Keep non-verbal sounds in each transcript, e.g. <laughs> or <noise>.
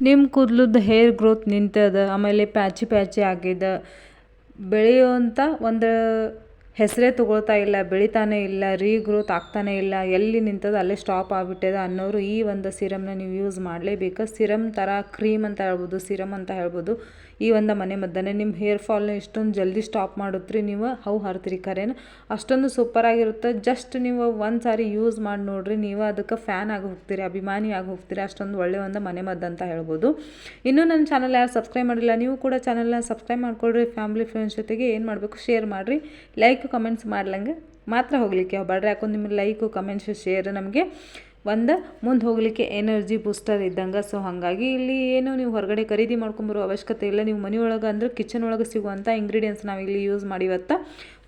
ನಿಮ್ಮ ಕೂದಲದ್ದು hair growth ನಿಂತದ ಆಮೇಲೆ ಪ್ಯಾಚಿ ಪ್ಯಾಚಿ ಆಗಿದೆ ಬೆಳೆಯುವಂಥ ಒಂದು ಹೆಸರೇ ತಗೊಳ್ತಾ ಇಲ್ಲ, ಬೆಳಿತಾನೆ ಇಲ್ಲ ರೀಗ್ರೋತ್ ಆಗ್ತಾನೆ ಇಲ್ಲ, ಎಲ್ಲಿ ನಿಂತದ ಅಲ್ಲೇ ಸ್ಟಾಪ್ ಆಗಿಬಿಟ್ಟಿದೆ ಅನ್ನೋರು ಈ ಒಂದು ಸಿರಮ್ನ ನೀವು ಯೂಸ್ ಮಾಡಲೇಬೇಕು. ಸಿರಮ್ ಥರ ಕ್ರೀಮ್ ಅಂತ ಹೇಳ್ಬೋದು ಸಿರಮ್ ಅಂತ ಹೇಳ್ಬೋದು. ಈ ಒಂದು ಮನೆ ಮದ್ದನೆ ನಿಮ್ಮ ಹೇರ್ ಫಾಲ್ನ ಇಷ್ಟೊಂದು ಜಲ್ದಿ ಸ್ಟಾಪ್ ಮಾಡುತ್ರಿ ನೀವು. ಹೌ ಹರ್ತೀರಿ ಖರೇನ ಅಷ್ಟೊಂದು ಸೂಪರಾಗಿರುತ್ತೆ ಜಸ್ಟ್ ನೀವು ಒಂದು ಸಾರಿ ಯೂಸ್ ಮಾಡಿ ನೋಡ್ರಿ, ನೀವು ಅದಕ್ಕೆ ಫ್ಯಾನ್ ಆಗಿ ಹೋಗ್ತೀರಿ, ಅಭಿಮಾನಿ ಆಗಿ ಹೋಗ್ತೀರಿ, ಅಷ್ಟೊಂದು ಒಳ್ಳೆಯ ಒಂದು ಮನೆ ಮದ್ದು ಅಂತ ಹೇಳ್ಬೋದು. ಇನ್ನೂ ನನ್ನ ಚಾನಲ್ ಯಾರು ಸಬ್ಸ್ಕ್ರೈಬ್ ಮಾಡಿಲ್ಲ, ನೀವು ಕೂಡ ಚಾನಲ್ನ ಸಬ್ಸ್ಕ್ರೈಬ್ ಮಾಡ್ಕೊಳ್ರಿ ಫ್ಯಾಮಿಲಿ ಫ್ರೆಂಡ್ಸ್ ಜೊತೆಗೆ ಏನು ಮಾಡಬೇಕು ಶೇರ್ ಮಾಡಿರಿ. ಲೈಕ್ ಕಮೆಂಟ್ಸ್ ಮಾಡ್ಲಂಗೆ ಮಾತ್ರ ಹೋಗಲಿಕ್ಕೆ ಬಡ್ರೆ ಯಾಕಂದ್ರೆ ನಿಮ್ಮ ಲೈಕು ಕಮೆಂಟ್ಸು ಶೇರ್ ನಮಗೆ ಒಂದು ಮುಂದೆ ಹೋಗಲಿಕ್ಕೆ ಎನರ್ಜಿ ಬೂಸ್ಟರ್ ಇದ್ದಂಗೆ. ಸೊ ಹಾಗಾಗಿ ಇಲ್ಲಿ ಏನು ನೀವು ಹೊರಗಡೆ ಖರೀದಿ ಮಾಡ್ಕೊಂಬರೋ ಅವಶ್ಯಕತೆ ಇಲ್ಲ. ನೀವು ಮನೆಯೊಳಗೆ ಅಂದ್ರೆ ಕಿಚನ್ ಒಳಗೆ ಸಿಗುವಂಥ ಇಂಗ್ರೀಡಿಯೆಂಟ್ಸ್ ನಾವಿಲ್ಲಿ ಯೂಸ್ ಮಾಡಿವತ್ತ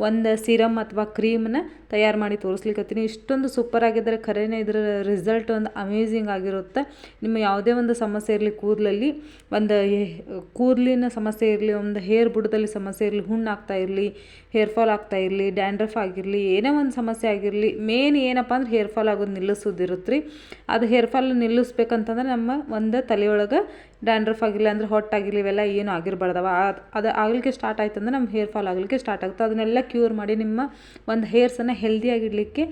ಒಂದು ಸಿರಮ್ ಅಥವಾ ಕ್ರೀಮನ್ನ ತಯಾರು ಮಾಡಿ ತೋರಿಸ್ಲಿಕ್ಕತ್ತೀನಿ ಇಷ್ಟೊಂದು ಸೂಪರ್ ಆಗಿದ್ದರೆ ಖರೇನೆ ಇದರ ರಿಸಲ್ಟ್ ಒಂದು ಅಮೇಝಿಂಗ್ ಆಗಿರುತ್ತೆ. ನಿಮ್ಮ ಯಾವುದೇ ಒಂದು ಸಮಸ್ಯೆ ಇರಲಿ, ಕೂದಲಲ್ಲಿ ಒಂದು ಕೂದಲಿನ ಸಮಸ್ಯೆ ಇರಲಿ, ಒಂದು ಹೇರ್ ಬುಡದಲ್ಲಿ ಸಮಸ್ಯೆ ಇರಲಿ, ಹುಣ್ಣು ಆಗ್ತಾ ಇರಲಿ ಹೇರ್ ಫಾಲ್ ಆಗ್ತಾ ಇರಲಿ ಡ್ಯಾಂಡ್ರಫ್ ಆಗಿರಲಿ, ಏನೇ ಒಂದು ಸಮಸ್ಯೆ ಆಗಿರಲಿ ಮೇನ್ ಏನಪ್ಪ ಅಂದ್ರೆ ಹೇರ್ ಫಾಲ್ ಆಗೋದು ನಿಲ್ಲಿಸೋದಿರುತ್ತೆ. ಅದು ಹೇರ್ ಫಾಲ್ ನಿಲ್ಲಿಸ್ಬೇಕಂತಂದ್ರೆ ನಮ್ಮ ಒಂದು ತಲೆಯೊಳಗೆ ಡ್ಯಾಂಡ್ರಫ್ ಆಗಿಲ್ಲ ಅಂದ್ರೆ ಹೊಟ್ಟಾಗಿಲ್ಲ ಇವೆಲ್ಲ ಏನು ಆಗಿರಬಾರ್ದವ. ಅದು ಆಗಲಿಕ್ಕೆ ಸ್ಟಾರ್ಟ್ ಆಯ್ತು ಅಂದ್ರೆ ನಮ್ಮ ಹೇರ್ ಫಾಲ್ ಆಗಲಿಕ್ಕೆ ಸ್ಟಾರ್ಟ್ ಆಗುತ್ತೆ. ಅದನ್ನೆಲ್ಲ ಕ್ಯೂರ್ ಮಾಡಿ ನಿಮ್ಮ ಒಂದು ಹೇರ್ಸನ್ನು ಹೆಲ್ದಿಯಾಗಿಡಲಿಕ್ಕೆ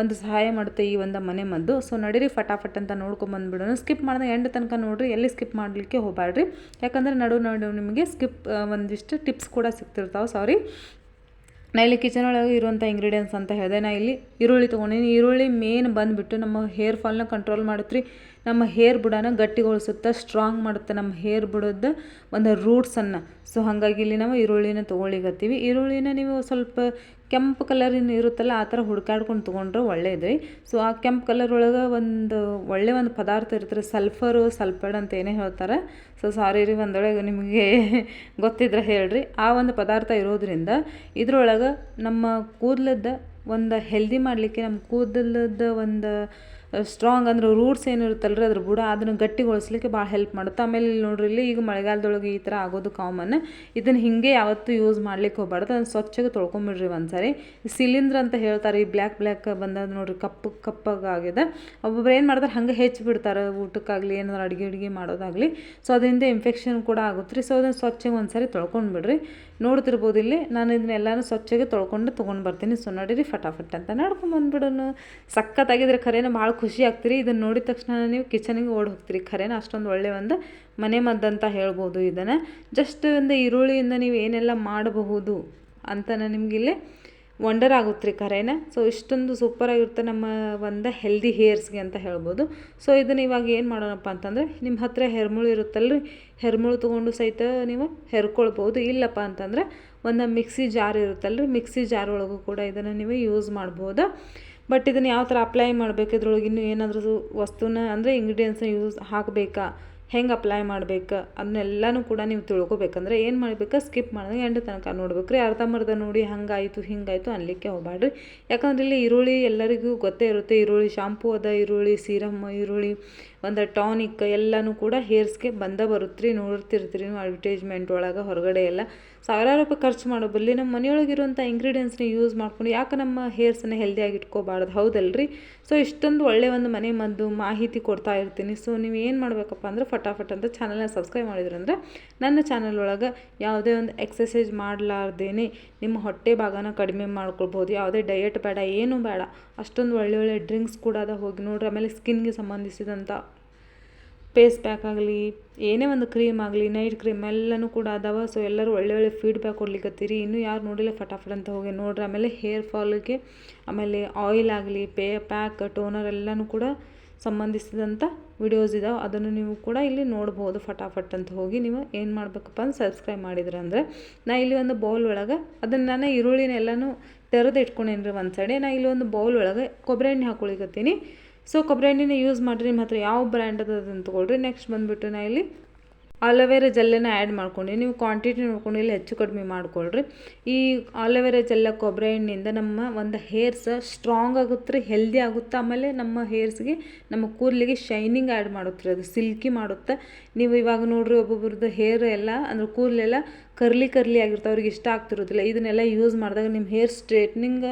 ಒಂದು ಸಹಾಯ ಮಾಡುತ್ತೆ ಈ ಒಂದು ಮನೆ ಮದ್ದು. ಸೊ ನಡೀರಿ ಫಟಾಫಟ್ ಅಂತ ನೋಡ್ಕೊಂಬಂದ್ಬಿಡೋಣ ಸ್ಕಿಪ್ ಮಾಡಿದಾಗ ಎಂಡ್ ತನಕ ನೋಡಿರಿ, ಎಲ್ಲಿ ಸ್ಕಿಪ್ ಮಾಡಲಿಕ್ಕೆ ಹೋಗಬೇಡ್ರಿ ಯಾಕಂದರೆ ನಡು ನಡು ನಿಮಗೆ ಸ್ಕಿಪ್ ಒಂದಿಷ್ಟು ಟಿಪ್ಸ್ ಕೂಡ ಸಿಗ್ತಿರ್ತಾವೆ. ಸಾರಿ ನಾ ಇಲ್ಲಿ ಕಿಚನ್ ಒಳಗೆ ಇರುವಂಥ ಇಂಗ್ರೀಡಿಯೆಂಟ್ಸ್ ಅಂತ ಹೇಳಿದೆ. ನಾ ಇಲ್ಲಿ ಈರುಳ್ಳಿ ತೊಗೊಂಡಿನಿ. ಈರುಳ್ಳಿ ಮೇನ್ ಬಂದುಬಿಟ್ಟು ನಮ್ಮ ಹೇರ್ ಫಾಲ್ನ ಕಂಟ್ರೋಲ್ ಮಾಡುತ್ತೆ ರೀ. ನಮ್ಮ ಹೇರ್ ಬುಡನ ಗಟ್ಟಿಗೊಳಿಸುತ್ತೆ ಸ್ಟ್ರಾಂಗ್ ಮಾಡುತ್ತೆ ನಮ್ಮ ಹೇರ್ ಬುಡದ ಒಂದು ರೂಟ್ಸನ್ನು ಸೊ ಹಾಗಾಗಿ ಇಲ್ಲಿ ನಾವು ಈರುಳ್ಳಿನ ತೊಗೊಳ್ಳಿಗತ್ತೀವಿ ಈರುಳ್ಳಿನ ನೀವು ಸ್ವಲ್ಪ ಕೆಂಪು ಕಲರಿನ ಇರುತ್ತಲ್ಲ ಆ ಥರ ಹುಡ್ಕಾಡ್ಕೊಂಡು ತೊಗೊಂಡ್ರೆ ಒಳ್ಳೇದು ರೀ. ಸೊ ಆ ಕೆಂಪು ಕಲರ್ ಒಳಗೆ ಒಂದು ಒಳ್ಳೆ ಒಂದು ಪದಾರ್ಥ ಇರುತ್ತೆ ಸಲ್ಫರು ಸಲ್ಫೈಡ್ ಅಂತ ಏನೇ ಹೇಳ್ತಾರೆ. ಸೊ ಸಾರಿ ರೀ, ಒಂದೊಳಗೆ ನಿಮಗೆ <laughs> ಗೊತ್ತಿದ್ರೆ ಹೇಳ್ರಿ. ಆ ಒಂದು ಪದಾರ್ಥ ಇರೋದ್ರಿಂದ ಇದ್ರೊಳಗೆ ನಮ್ಮ ಕೂದಲದ ಒಂದು ಹೆಲ್ದಿ ಮಾಡಲಿಕ್ಕೆ, ನಮ್ಮ ಕೂದಲದ ಒಂದು ಸ್ಟ್ರಾಂಗ್ ಅಂದ್ರೆ ರೂಟ್ಸ್ ಏನಿರುತ್ತಲ್ಲ ರೀ ಅದ್ರ ಬುಡ ಅದನ್ನು ಗಟ್ಟಿಗೊಳಿಸ್ಲಿಕ್ಕೆ ಭಾಳ ಹೆಲ್ಪ್ ಮಾಡುತ್ತೆ. ಆಮೇಲೆ ಇಲ್ಲಿ ನೋಡ್ರಿ ಇಲ್ಲಿ ಈಗ ಮಳೆಗಾಲದೊಳಗೆ ಈ ಥರ ಆಗೋದು ಕಾಮನ್ ಇದನ್ನು ಹಿಂಗೆ ಯಾವತ್ತೂ ಯೂಸ್ ಮಾಡ್ಲಿಕ್ಕೆ ಹೋಗ್ಬಾರ್ದು. ಅದನ್ನು ಸ್ವಚ್ಛಗೆ ತೊಳ್ಕೊಂಬಿಡ್ರಿ ಒಂದ್ಸರಿ. ಸಿಲಿಂಡ್ರ್ ಅಂತ ಹೇಳ್ತಾರೆ, ಈ ಬ್ಲ್ಯಾಕ್ ಬ್ಲ್ಯಾಕ್ ಬಂದದ ನೋಡ್ರಿ ಕಪ್ಪು ಕಪ್ಪಾಗಿದೆ ಒಬ್ಬೊಬ್ರು ಏನು ಮಾಡ್ತಾರೆ, ಹಂಗೆ ಹೆಚ್ಚಿ ಬಿಡ್ತಾರೆ. ಊಟಕ್ಕಾಗಲಿ, ಏನಾದ್ರು ಅಡುಗೆ ಅಡುಗೆ ಮಾಡೋದಾಗಲಿ. ಸೊ ಅದರಿಂದ ಇನ್ಫೆಕ್ಷನ್ ಕೂಡ ಆಗುತ್ತೆ ರೀ. ಸೊ ಅದನ್ನು ಸ್ವಚ್ಛಗೆ ಒಂದ್ಸರಿ ತೊಳ್ಕೊಂಡ್ಬಿಡ್ರಿ. ನೋಡ್ತಿರ್ಬೋದು ಇಲ್ಲಿ. ನಾನು ಇದನ್ನೆಲ್ಲನೂ ಸ್ವಚ್ಛಗೆ ತೊಳ್ಕೊಂಡು ತೊಗೊಂಡು ಬರ್ತೀನಿ. ಸೊ ನೋಡಿರಿ, ಫಟಾಫಟ್ ಅಂತ ನಡ್ಕೊಂಡು ಬಂದ್ಬಿಡೋನು ಸಖತ್ತಾಗಿದ್ರೆ ಖರೇನ ಭಾಳ ಖುಷಿ ಆಗ್ತೀರಿ? ಇದನ್ನು ನೋಡಿದ ತಕ್ಷಣ ನೀವು ಕಿಚನಿಗೆ ಓಡಿ ಹೋಗ್ತೀರಿ. ಖರೇನ? ಅಷ್ಟೊಂದು ಒಳ್ಳೆಯ ಒಂದು ಮನೆ ಮದ್ದಂತ ಹೇಳ್ಬೋದು ಇದನ್ನು. ಜಸ್ಟ್ ಒಂದು ಈರುಳ್ಳಿಯಿಂದ ನೀವು ಏನೆಲ್ಲ ಮಾಡಬಹುದು ಅಂತ ನಿಮಗಿಲ್ಲಿ ವಂಡರ್ ಆಗುತ್ತೆ ರೀ ಖರೇನ? ಸೊ ಇಷ್ಟೊಂದು ಸೂಪರಾಗಿರುತ್ತೆ ನಮ್ಮ ಒಂದು ಹೆಲ್ದಿ ಹೇರ್ಸ್ಗೆ ಅಂತ ಹೇಳ್ಬೋದು. ಸೊ ಇದನ್ನು ಇವಾಗ ಏನು ಮಾಡೋಣಪ್ಪ ಅಂತಂದರೆ ನಿಮ್ಮ ಹತ್ರ ಹೆರ್ಮುಳು ರೀ ಹೆರ್ಮುಳು ತೊಗೊಂಡು ಸಹಿತ ನೀವು ಹೆರ್ಕೊಳ್ಬೋದು ಇಲ್ಲಪ್ಪ ಅಂತಂದ್ರೆ, ಒಂದು ಮಿಕ್ಸಿ ಜಾರ್ ರೀ ಮಿಕ್ಸಿ ಜಾರ್ ಒಳಗೂ ಕೂಡ ಇದನ್ನು ನೀವು ಯೂಸ್ ಮಾಡ್ಬೋದು. ಬಟ್ ಇದನ್ನು ಯಾವ ಥರ ಅಪ್ಲೈ ಮಾಡಬೇಕು? ಇದ್ರೊಳಗೆ ಇನ್ನೂ ಏನಾದರೂ ವಸ್ತುನ ಅಂದರೆ ಇಂಗ್ರೀಡಿಯೆಂಟ್ಸ್ನ ಯೂಸ್ ಹಾಕಬೇಕಾ? ಹೆಂಗೆ ಅಪ್ಲೈ ಮಾಡ್ಬೇಕು? ಅದನ್ನೆಲ್ಲನೂ ಕೂಡ ನೀವು ತಿಳ್ಕೊಬೇಕಂದ್ರೆ ಏನು ಮಾಡಬೇಕು? ಸ್ಕಿಪ್ ಮಾಡಿದ್ರೆ ಎಂಟು ತನಕ ನೋಡ್ಬೇಕು ರೀ ಅರ್ಧಂಬರ್ಧ ನೋಡಿ ಹಂಗಾಯಿತು, ಹಿಂಗಾಯಿತು ಅನ್ಲಿಕ್ಕೆ ಹೋಗ್ಬೇಡ್ರಿ ಯಾಕಂದ್ರೆ ಇಲ್ಲಿ ಈರುಳ್ಳಿ ಎಲ್ಲರಿಗೂ ಗೊತ್ತೇ ಇರುತ್ತೆ. ಈರುಳ್ಳಿ ಶಾಂಪೂ ಅದ, ಈರುಳ್ಳಿ ಸೀರಮ್ ಈರುಳ್ಳಿ ಒಂದು ಟಾನಿಕ್ ಎಲ್ಲನೂ ಕೂಡ ಹೇರ್ಸ್ಗೆ ಬಂದ ಬರುತ್ತೆ ರೀ ನೋಡ್ತಿರ್ತೀರಿ ನೀವು ಅಡ್ವರ್ಟೈಸ್ಮೆಂಟ್ ಒಳಗೆ ಹೊರಗಡೆ ಎಲ್ಲ. ಸಾವಿರಾರು ರೂಪಾಯಿ ಖರ್ಚು ಮಾಡೋ ನಮ್ಮ ಮನೆಯೊಳಗಿರುವಂಥ ಇಂಗ್ರೀಡಿಯೆಂಟ್ಸ್ನ ಯೂಸ್ ಮಾಡ್ಕೊಂಡು ಯಾಕೆ ನಮ್ಮ ಹೇರ್ಸನ್ನು ಹೆಲ್ದಿಯಾಗಿ ಇಟ್ಕೋಬಾರ್ದು? ಹೌದಲ್ರಿ? ಸೊ ಇಷ್ಟೊಂದು ಒಳ್ಳೆಯ ಒಂದು ಮನೆ ಮದ್ದು ಮಾಹಿತಿ ಕೊಡ್ತಾ ಇರ್ತೀನಿ. ಸೊ ನೀವು ಏನು ಮಾಡಬೇಕಪ್ಪ ಅಂದ್ರೆ ಫಟಾಫಟ್ ಅಂತ ಚಾನಲ್ನ ಸಬ್ಸ್ಕ್ರೈಬ್ ಮಾಡಿದ್ರಂದ್ರೆ ನನ್ನ ಚಾನಲ್ ಒಳಗೆ ಯಾವುದೇ ಒಂದು ಎಕ್ಸಸೈಸ್ ಮಾಡಲಾರ್ದೇನೆ ನಿಮ್ಮ ಹೊಟ್ಟೆ ಭಾಗನ ಕಡಿಮೆ ಮಾಡ್ಕೊಳ್ಬೋದು. ಯಾವುದೇ ಡಯಟ್ ಬೇಡ, ಏನೂ ಬೇಡ. ಅಷ್ಟೊಂದು ಒಳ್ಳೆ ಒಳ್ಳೆ ಡ್ರಿಂಕ್ಸ್ ಕೂಡ ಅದ ಹೋಗಿ ನೋಡ್ರಿ. ಆಮೇಲೆ ಸ್ಕಿನ್ಗೆ ಸಂಬಂಧಿಸಿದಂಥ ಫೇಸ್ ಪ್ಯಾಕ್ ಆಗಲಿ, ಏನೇ ಒಂದು ಕ್ರೀಮ್ ಆಗಲಿ ನೈಟ್ ಕ್ರೀಮ್ ಎಲ್ಲನೂ ಕೂಡ ಅದಾವ. ಸೊ ಎಲ್ಲರೂ ಒಳ್ಳೆ ಒಳ್ಳೆ ಫೀಡ್ಬ್ಯಾಕ್ ಕೊಡ್ಲಿಕ್ಕತ್ತೀರಿ ಇನ್ನೂ ಯಾರು ನೋಡಿಲ್ಲ, ಫಟಾಫಟ್ ಅಂತ ಹೋಗಿ ನೋಡ್ರಿ. ಆಮೇಲೆ ಹೇರ್ ಫಾಲ್ಗೆ ಆಮೇಲೆ ಆಯಿಲ್ ಆಗಲಿ, ಪೇ ಪ್ಯಾಕ್ ಟೋನರ್ ಎಲ್ಲನೂ ಕೂಡ ಸಂಬಂಧಿಸಿದಂಥ ವಿಡಿಯೋಸ್ ಇದಾವೆ. ಅದನ್ನು ನೀವು ಕೂಡ ಇಲ್ಲಿ ನೋಡ್ಬೋದು ಫಟಾಫಟ್ ಅಂತ ಹೋಗಿ. ನೀವು ಏನು ಮಾಡಬೇಕಪ್ಪ ಅಂತ ಸಬ್ಸ್ಕ್ರೈಬ್ ಮಾಡಿದ್ರೆ ಅಂದರೆ, ನಾ ಇಲ್ಲಿ ಒಂದು ಬೌಲ್ ಒಳಗೆ ಅದನ್ನು ನಾನು ಈರುಳ್ಳಿನ ಎಲ್ಲನೂ ತೆರೆದು ಇಟ್ಕೊಂಡೇನಿ ರೀ ಒಂದು ಸೈಡೆ. ನಾ ಇಲ್ಲಿ ಒಂದು ಬೌಲ್ ಒಳಗೆ ಕೊಬ್ಬರಿ ಎಣ್ಣೆ ಹಾಕೊಳಿಕತ್ತೀನಿ. ಸೊ ಕೊಬ್ಬರಿ ಎಣ್ಣೆನ ಯೂಸ್ ಮಾಡಿರಿ ನಿಮ್ಮ ಹತ್ರ ಯಾವ ಬ್ರ್ಯಾಂಡ್ ಅದ ಅದನ್ನು ತೊಗೊಳ್ರಿ. ನೆಕ್ಸ್ಟ್ ಬಂದುಬಿಟ್ಟು ನಾ ಇಲ್ಲಿ ಆಲೋವೆರಾ ಜೆಲ್ಲನ್ನು ಆ್ಯಡ್ ಮಾಡ್ಕೊಂಡು. ನೀವು ಕ್ವಾಂಟಿಟಿ ನೋಡ್ಕೊಂಡು ಇಲ್ಲಿ ಹೆಚ್ಚು ಕಡಿಮೆ ಮಾಡ್ಕೊಳ್ರಿ. ಈ ಆಲೋವೆರಾ ಜೆಲ್ಲ ಕೊಬ್ಬರಿ ಎಣ್ಣೆಯಿಂದ ನಮ್ಮ ಒಂದು ಹೇರ್ಸ್ ಸ್ಟ್ರಾಂಗ್ ಆಗುತ್ತೆ ಹೆಲ್ದಿ ಆಗುತ್ತೆ. ಆಮೇಲೆ ನಮ್ಮ ಹೇರ್ಸ್ಗೆ ನಮ್ಮ ಕೂದಲಿಗೆ ಶೈನಿಂಗ್ ಆ್ಯಡ್ ಮಾಡುತ್ತೆ ಅದು ಸಿಲ್ಕಿ ಮಾಡುತ್ತೆ. ನೀವು ಇವಾಗ ನೋಡ್ರಿ ಒಬ್ಬೊಬ್ರದ್ದು ಹೇರ್ ಎಲ್ಲ, ಅಂದ್ರೆ ಕೂದಲೆಲ್ಲ ಕರ್ಲಿ ಕರ್ಲಿ ಆಗಿರ್ತಾವೆ. ಅವ್ರಿಗೆ ಇಷ್ಟ ಆಗ್ತಿರೋದಿಲ್ಲ. ಇದನ್ನೆಲ್ಲ ಯೂಸ್ ಮಾಡಿದಾಗ ನಿಮ್ಮ ಹೇರ್ ಸ್ಟ್ರೇಟ್ನಿಂಗ್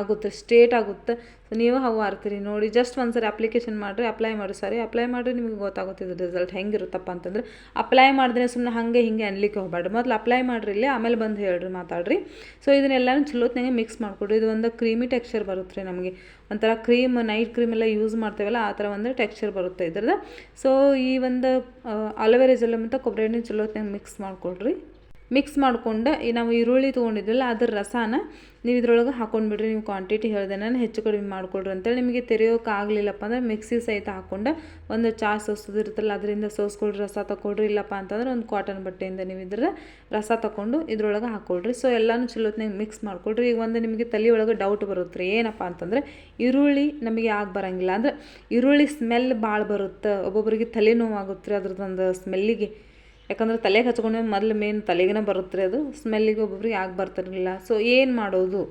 ಆಗುತ್ತೆ, ಸ್ಟ್ರೇಟ್ ಆಗುತ್ತೆ. ಸೊ ನೀವು ಅವು ಆರ್ತೀರಿ ನೋಡಿ ಜಸ್ಟ್ ಒಂದು ಸರಿ ಅಪ್ಲಿಕೇಶನ್ ಮಾಡಿರಿ ಅಪ್ಲೈ ಮಾಡಿ ಸರಿ ಅಪ್ಲೈ ಮಾಡಿರಿ, ನಿಮಗೆ ಗೊತ್ತಾಗುತ್ತೆ ಇದು ರಿಸಲ್ಟ್ ಹೆಂಗಿರುತ್ತಪ್ಪ ಅಂತಂದ್ರೆ. ಅಪ್ಲೈ ಮಾಡಿದ್ರೆ ಸುಮ್ಮನೆ ಹಾಗೆ ಹಿಂಗೆ ಅನ್ಲಿಕ್ಕೆ ಹೋಗ್ಬೇಡ್ರಿ ಮೊದಲು ಅಪ್ಲೈ ಮಾಡಿರಿ ಇಲ್ಲಿ, ಆಮೇಲೆ ಬಂದು ಹೇಳ್ರಿ, ಮಾತಾಡ್ರಿ. ಸೊ ಇದನ್ನೆಲ್ಲನೂ ಚಲೋತ್ನಾಗೆ ಮಿಕ್ಸ್ ಮಾಡಿಕೊಡ್ರಿ. ಇದು ಒಂದು ಕ್ರೀಮಿ ಟೆಕ್ಸ್ಚರ್ ಬರುತ್ತೆ ರೀ ನಮಗೆ. ಒಂಥರ ಕ್ರೀಮ್ ನೈಟ್ ಕ್ರೀಮ್ ಎಲ್ಲ ಯೂಸ್ ಮಾಡ್ತೇವಲ್ಲ, ಆ ಥರ ಒಂದು ಟೆಕ್ಸ್ಚರ್ ಬರುತ್ತೆ ಇದ್ರದ್ದು. ಸೊ ಈ ಒಂದು ಅಲೋವೆರಾ ಜೆಲ್ ಮತ್ತು ಕೊಬ್ಬರಿ ಎಣ್ಣೆ ಚಲೋತ್ನಾಗ ಮಿಕ್ಸ್ ಮಾಡ್ಕೊಳ್ರಿ. ಮಿಕ್ಸ್ ಮಾಡಿಕೊಂಡು ನಾವು ಈರುಳ್ಳಿ ತೊಗೊಂಡಿದ್ವಲ್ಲ ಅದ್ರ ರಸಾನ ನೀವು ಇದ್ರೊಳಗೆ ಹಾಕೊಂಡ್ಬಿಡ್ರಿ ನೀವು ಕ್ವಾಂಟಿಟಿ ಹೇಳಿದೆ ನಾನು ಹೆಚ್ಚು ಕಡಿಮೆ ಮಾಡಿಕೊಡ್ರಿ ಅಂತೇಳಿ ನಿಮಗೆ ತೆರೆಯೋಕೆ ಆಗಲಿಲ್ಲಪ್ಪ ಅಂದ್ರೆ ಮಿಕ್ಸಿ ಸಹಿತ ಹಾಕ್ಕೊಂಡು ಒಂದು ಚಾ ಸೋಸೋದು ಇರುತ್ತಲ್ಲ ಅದರಿಂದ ಸೋಸ್ಕೊಳ್ರಿ, ರಸ ತಗೊಳ್ರಿ ಇಲ್ಲಪ್ಪ ಅಂತಂದ್ರೆ ಒಂದು ಕಾಟನ್ ಬಟ್ಟೆಯಿಂದ ನೀವು ಇದ್ರ ರಸ ತಗೊಂಡು ಇದ್ರೊಳಗೆ ಹಾಕ್ಕೊಳ್ರಿ ಸೊ ಎಲ್ಲನೂ ಚಲೋತ್ನಾಗ ಮಿಕ್ಸ್ ಮಾಡ್ಕೊಳ್ರಿ. ಈಗ ಒಂದು ನಿಮಗೆ ತಲೆ ಒಳಗೆ ಡೌಟ್ ಬರುತ್ತೆ ರೀ, ಏನಪ್ಪ ಅಂತಂದ್ರೆ ಈರುಳ್ಳಿ ನಮಗೆ ಆಗಿ ಬರಂಗಿಲ್ಲ ಅಂದ್ರೆ ಈರುಳ್ಳಿ ಸ್ಮೆಲ್ ಭಾಳ ಬರುತ್ತೆ ಒಬ್ಬೊಬ್ಬರಿಗೆ ತಲೆನೋವು ಆಗುತ್ತೆ ರೀ ಅದ್ರದ್ದೊಂದು ಸ್ಮೆಲ್ಲಿಗೆ ಯಾಕಂದ್ರೆ ತಲೆಗೆ ಹಚ್ಕೊಂಡ್ರೆ ಮೊದಲು ಮೇನ್ ತಲೆಗೇನೆ ಬರುತ್ತೆ ರೀ ಅದು. ಸ್ಮೆಲ್ಲಿಗೆ ಒಬ್ಬೊಬ್ರಿಗೆ ಯಾಕೆ ಬರ್ತಿರಲಿಲ್ಲ. ಸೊ ಏನು ಮಾಡೋದು?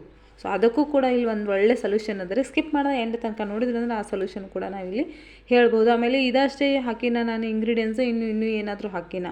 ಸೊ ಅದಕ್ಕೂ ಕೂಡ ಇಲ್ಲಿ ಒಂದು ಒಳ್ಳೆ ಸೊಲ್ಯೂಷನ್ ಅಂದರೆ ಸ್ಕಿಪ್ ಮಾಡೋದು ಎಂಡ್ ತನಕ ನೋಡಿದ್ರೆ ಅಂದ್ರೆ ಆ ಸೊಲ್ಯೂಷನ್ ಕೂಡ ನಾವಿಲ್ಲಿ ಹೇಳ್ಬೋದು. ಆಮೇಲೆ ಇದಷ್ಟೇ ಹಾಕಿನ ನಾನು ಇಂಗ್ರೀಡಿಯೆಂಟ್ಸು ಇನ್ನು, ಇನ್ನೂ ಏನಾದರೂ ಹಾಕಿನ.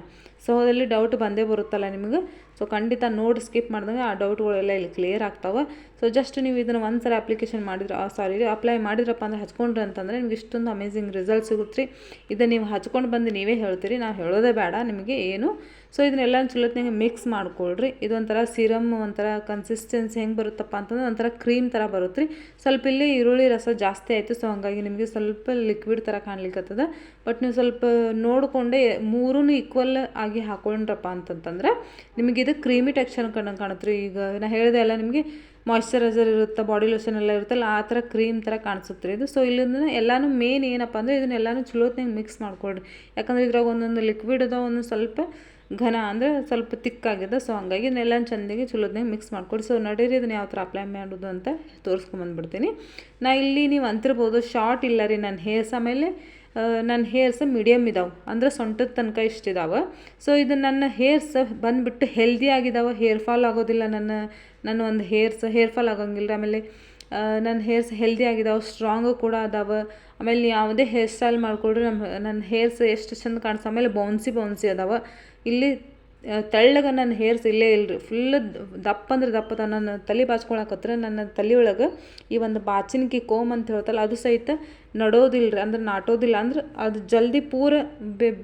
ಸೊ ಅದರಲ್ಲಿ ಡೌಟ್ ಬಂದೇ ಬರುತ್ತಲ್ಲ ನಿಮಗೆ. ಸೊ ಖಂಡಿತ ನೋಡಿ ಸ್ಕಿಪ್ ಮಾಡಿದಂಗೆ ಆ ಡೌಟ್ಗಳೆಲ್ಲ ಇಲ್ಲಿ ಕ್ಲಿಯರ್ ಆಗ್ತಾವೆ. ಸೊ ಜಸ್ಟ್ ನೀವು ಇದನ್ನು ಒಂದು ಸಲ ಅಪ್ಲಿಕೇಶನ್ ಮಾಡಿದ್ರೆ ಸಾರಿ ಅಪ್ಲೈ ಮಾಡಿದ್ರಪ್ಪ ಅಂದ್ರೆ ಹಚ್ಕೊಂಡ್ರಿ ಅಂತಂದರೆ ನಿಮ್ಗೆ ಇಷ್ಟೊಂದು ಅಮೇಝಿಂಗ್ ರಿಸಲ್ಟ್ ಸಿಗುತ್ತೆ. ರೀ ಇದನ್ನು ನೀವು ಹಚ್ಕೊಂಡು ಬಂದು ನೀವೇ ಹೇಳ್ತೀರಿ, ನಾವು ಹೇಳೋದೇ ಬೇಡ ನಿಮಗೆ ಏನು. ಸೊ ಇದನ್ನೆಲ್ಲ ಚಲೋತ್ನಾಗೆ ಮಿಕ್ಸ್ ಮಾಡ್ಕೊಳ್ರಿ. ಇದೊಂಥರ ಸಿರಮ್ ಒಂಥರ ಕನ್ಸಿಸ್ಟೆನ್ಸಿ ಹೆಂಗೆ ಬರುತ್ತಪ್ಪ ಅಂತಂದ್ರೆ ಒಂಥರ ಕ್ರೀಮ್ ಥರ ಬರುತ್ತೆ ರೀ ಸ್ವಲ್ಪ ಇಲ್ಲಿ ಈರುಳ್ಳಿ ರಸ ಜಾಸ್ತಿ ಆಯಿತು ಸೊ ಹಂಗಾಗಿ ನಿಮಗೆ ಸ್ವಲ್ಪ ಲಿಕ್ವಿಡ್ ಥರ ಕಾಣ್ಲಿಕ್ಕತ್ತದ ಬಟ್ ನೀವು ಸ್ವಲ್ಪ ನೋಡಿಕೊಂಡೆ ಮೂರೂ ಈಕ್ವಲ್ ಆಗಿ ಹಾಕೊಂಡ್ರಪ್ಪ ಅಂತಂತಂದ್ರೆ ನಿಮಗೆ ಇದು ಕ್ರೀಮಿ ಟೆಕ್ಸ್ಚರ್ ಕಂಡಂಗೆ ಕಾಣುತ್ತೆ ರೀ. ಈಗ ನಾನು ಹೇಳಿದೆ ಎಲ್ಲ ನಿಮಗೆ ಮಾಯ್ಶ್ಚರೈಸರ್ ಇರುತ್ತೆ ಬಾಡಿ ಲೋಷನ್ ಎಲ್ಲ ಇರುತ್ತಲ್ಲ ಆ ಥರ ಕ್ರೀಮ್ ಥರ ಕಾಣಿಸುತ್ತೆ ಇದು. ಸೊ ಇಲ್ಲಿಂದ ಎಲ್ಲನೂ ಮೇನ್ ಏನಪ್ಪ ಅಂದರೆ ಇದನ್ನೆಲ್ಲನೂ ಚಲೋತ್ನಾಗ ಮಿಕ್ಸ್ ಮಾಡ್ಕೊಳ್ರಿ. ಯಾಕಂದ್ರೆ ಇದ್ರಾಗ ಒಂದೊಂದು ಲಿಕ್ವಿಡ್ ಅದ ಒಂದೊಂದು ಸ್ವಲ್ಪ ಘನ ಅಂದರೆ ಸ್ವಲ್ಪ ತಿಕ್ಕಾಗಿದೆ ಸೊ ಹಂಗಾಗಿ ಇದನ್ನೆಲ್ಲ ಚೆಂದಾಗಿ ಚಲೋದ್ನಾಗ ಮಿಕ್ಸ್ ಮಾಡ್ಕೊಡಿ ಸೊ ನಡೀರಿ, ಇದನ್ನ ಯಾವ ಥರ ಅಪ್ಲೈ ಮಾಡೋದು ಅಂತ ತೋರಿಸ್ಕೊಂಬಂದ್ಬಿಡ್ತೀನಿ. ನಾ ಇಲ್ಲಿ ನೀವು ಅಂತಿರ್ಬೋದು ಶಾರ್ಟ್ ಇಲ್ಲ ರೀ ನನ್ನ ಹೇರ್ಸ್ ಆಮೇಲೆ ನನ್ನ ಹೇರ್ಸ್ ಮೀಡಿಯಮ್ ಇದಾವೆ. ಅಂದ್ರೆ ಸೊಂಟದ ತನಕ ಇಷ್ಟಿದಾವೆ. ಸೊ ಇದು ನನ್ನ ಹೇರ್ಸ್ ಬಂದುಬಿಟ್ಟು ಹೆಲ್ದಿ ಆಗಿದಾವೆ. ಹೇರ್ ಫಾಲ್ ಆಗೋದಿಲ್ಲ ನನ್ನ ನನ್ನ ಒಂದು ಹೇರ್ಸ್ ಹೇರ್ ಫಾಲ್ ಆಗೋಂಗಿಲ್ಲ ಆಮೇಲೆ ನನ್ನ ಹೇರ್ಸ್ ಹೆಲ್ದಿ ಆಗಿದಾವೆ ಸ್ಟ್ರಾಂಗು ಕೂಡ ಅದಾವೆ. ಆಮೇಲೆ ಯಾವುದೇ ಹೇರ್ ಸ್ಟೈಲ್ ಮಾಡಿಕೊಡ್ರಿ ನಮ್ಮ ನನ್ನ ಹೇರ್ಸ್ ಎಷ್ಟು ಚಂದ ಕಾಣಿಸ್ ಆಮೇಲೆ ಬೌನ್ಸಿ ಬೌನ್ಸಿ ಅದಾವೆ. ಇಲ್ಲಿ ತೆಳ್ಳಗೆ ನನ್ನ ಹೇರ್ಸ್ ಇಲ್ಲೇ ಇಲ್ಲರಿ ಫುಲ್ ದಪ್ಪ ಅಂದ್ರೆ ದಪ್ಪ ನನ್ನ ತಲೆ ಬಾಚ್ಕೊಳಕತ್ರ ನನ್ನ ತಲೆ ಒಳಗೆ ಈ ಒಂದು ಬಾಚಿನ್ಕಿ ಕೋಮ್ ಅಂತ ಹೇಳ್ತಲ್ಲ, ಅದು ಸಹಿತ ನಡೋದಿಲ್ಲ ರೀ ಅಂದ್ರೆ ನಾಟೋದಿಲ್ಲ, ಅಂದ್ರೆ ಅದು ಜಲ್ದಿ ಪೂರ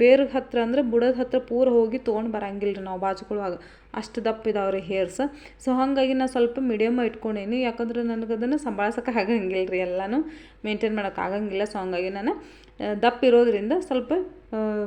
ಬೇರು ಹತ್ರ, ಅಂದ್ರೆ ಬುಡದ ಹತ್ರ ಪೂರ ಹೋಗಿ ತೊಗೊಂಡು ಬರಂಗಿಲ್ಲ ರೀ ನಾವು ಬಾಚ್ಕೊಳ್ಳುವಾಗ ಅಷ್ಟು ದಪ್ಪ ಇದಾವೆ ರೀ ಹೇರ್ಸ್. ಸೊ ಹಾಗಾಗಿ ನಾನು ಸ್ವಲ್ಪ ಮೀಡಿಯಮ್ ಇಟ್ಕೊಂಡೇನಿ, ಯಾಕಂದ್ರೆ ನನಗೆ ಅದನ್ನು ಸಂಭಾಳ್ಸೋಕೆ ಆಗಂಗಿಲ್ಲ ರೀ ಎಲ್ಲನೂ ಮೇಂಟೈನ್ ಮಾಡೋಕೆ ಆಗಂಗಿಲ್ಲ. ಸೊ ಹಾಗಾಗಿ ನಾನು ದಪ್ಪ ಇರೋದ್ರಿಂದ ಸ್ವಲ್ಪ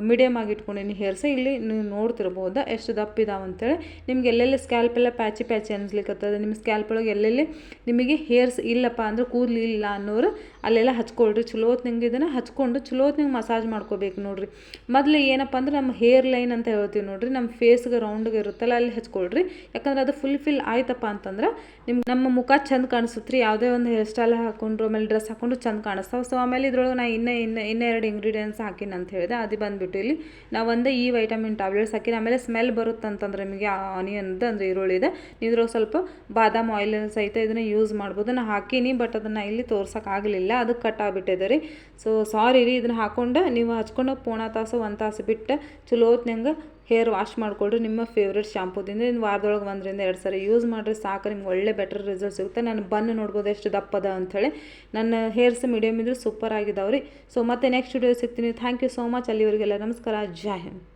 ಮೀಡಿಯಮ್ ಆಗಿ ಇಟ್ಕೊಂಡೇನಿ ಹೇರ್ಸ್. ಇಲ್ಲಿ ನೀವು ನೋಡ್ತಿರ್ಬೋದು ಎಷ್ಟು ದಪ್ಪ ಇದಾವೆ ಅಂತೇಳಿ. ನಿಮ್ಗೆ ಎಲ್ಲೆಲ್ಲಿ ಸ್ಕ್ಯಾಲ್ಪ್ ಎಲ್ಲ ಪ್ಯಾಚಿ ಪ್ಯಾಚಿ ಅನ್ಸ್ಲಿಕ್ಕೆ ನಿಮ್ಮ ಸ್ಕ್ಯಾಲ್ಪ್ ಒಳಗೆ ಎಲ್ಲೆಲ್ಲಿ ನಿಮಗೆ ಹೇರ್ಸ್ ಇಲ್ಲಪ್ಪ ಅಂದ್ರೆ ಕೂದಲು ಇಲ್ಲ ಅನ್ನೋರು ಅಲ್ಲೆಲ್ಲ ಹಚ್ಕೊಳ್ರಿ ಚಲೋತ್ನಂಗೆ ಇದನ್ನು ಹಚ್ಕೊಂಡು ಚಲೋತ್ನಂಗೆ ಮಸಾಜ್ ಮಾಡ್ಕೋಬೇಕು ನೋಡಿರಿ. ಮೊದಲು ಏನಪ್ಪ ಅಂದ್ರೆ ನಮ್ಮ ಹೇರ್ ಲೈನ್ ಅಂತ ಹೇಳ್ತೀವಿ ನೋಡಿರಿ ನಮ್ಮ ಫೇಸ್ಗೆ ರೌಂಡ್ಗೆ ಇರುತ್ತಲ್ಲ ಅಲ್ಲಿ ಹಚ್ಕೊಳ್ರಿ. ಯಾಕಂದ್ರೆ ಅದು ಫುಲ್ ಫಿಲ್ ಆಯ್ತಪ್ಪ ಅಂತಂದ್ರೆ ನಿಮ್ಗೆ ನಮ್ಮ ಮುಖ ಚಂದ ಕಾಣಿಸುತ್ತೆ ರೀ ಯಾವುದೇ ಒಂದು ಹೇರ್ ಸ್ಟೈಲ್ ಹಾಕೊಂಡ್ರು, ಆಮೇಲೆ ಡ್ರೆಸ್ ಹಾಕೊಂಡು ಚಂದ ಕಾಣಿಸ್ತಾವೆ. ಸೊ ಆಮೇಲೆ ಇದ್ರೊಳಗೆ ನಾ ಇನ್ನೂ ಇನ್ನೂ ಇನ್ನೆರಡು ಇಂಗ್ರೀಡಿಯೆಂಟ್ಸ್ ಹಾಕಿನ ಅಂತ ಹೇಳಿದೆ, ಅದು ಬಂದುಬಿಟ್ಟು ಇಲ್ಲಿ ನಾವು ಒಂದೇ ಈ ವೈಟಮಿನ್ ಟ್ಯಾಬ್ಲೆಟ್ಸ್ ಹಾಕಿನ, ಆಮೇಲೆ ಸ್ಮೆಲ್ ಬರುತ್ತೆ ಅಂತಂದ್ರೆ ನಿಮಗೆ ಆನಿಯನ್ದು ಅಂದರೆ ಈರುಳ್ಳಿ ಇದೆ ನೀವು ಸ್ವಲ್ಪ ಬಾದಾಮ್ ಆಯಿಲ್ ಸಹಿತ ಇದನ್ನು ಯೂಸ್ ಮಾಡ್ಬೋದು. ನಾ ಹಾಕೀನಿ ಬಟ್ ಅದನ್ನು ಇಲ್ಲಿ ತೋರ್ಸೋಕ್ಕಾಗಲಿಲ್ಲ ಅದಕ್ಕೆ ಕಟ್ ಆಗಿಬಿಟ್ಟಿದೆ ರೀ. ಸೊ ಸಾರಿ ರೀ, ಇದನ್ನ ಹಾಕೊಂಡು ನೀವು ಹಚ್ಕೊಂಡು ಪೋಣ ತಾಸು, ಒಂದು ತಾಸು ಬಿಟ್ಟು ಚಲೋತ್ನಂಗೆ ಹೇರ್ ವಾಶ್ ಮಾಡ್ಕೊಳ್ರಿ. ನಿಮ್ಮ ಫೇವ್ರೇಟ್ ಶಾಂಪೂದಿಂದ ಇನ್ನು ವಾರದೊಳಗೆ ಒಂದರಿಂದ ಎರಡು ಸರಿ ಯೂಸ್ ಮಾಡಿರಿ. ಸಾಕು, ನಿಮ್ಗೆ ಒಳ್ಳೆ ಬೆಟರ್ ರಿಸಲ್ಟ್ ಸಿಗುತ್ತೆ. ನಾನು ಬನ್ ನೋಡ್ಬೋದು ಎಷ್ಟು ದಪ್ಪದ ಅಂಥೇಳಿ ನನ್ನ ಹೇರ್ಸ್ ಮೀಡಿಯಮ್ ಇದ್ರೆ ಸೂಪರ್ ಆಗಿದ್ದಾವೆ ರೀ. ಸೊ ಮತ್ತೆ ನೆಕ್ಸ್ಟ್ ವಿಡಿಯೋ ಸಿಗ್ತೀನಿ. ಥ್ಯಾಂಕ್ ಯು ಸೋ ಮಚ್ ಅಲ್ಲಿವರೆಗೆಲ್ಲ ನಮಸ್ಕಾರ. ಜೈ ಹಿಂದ್.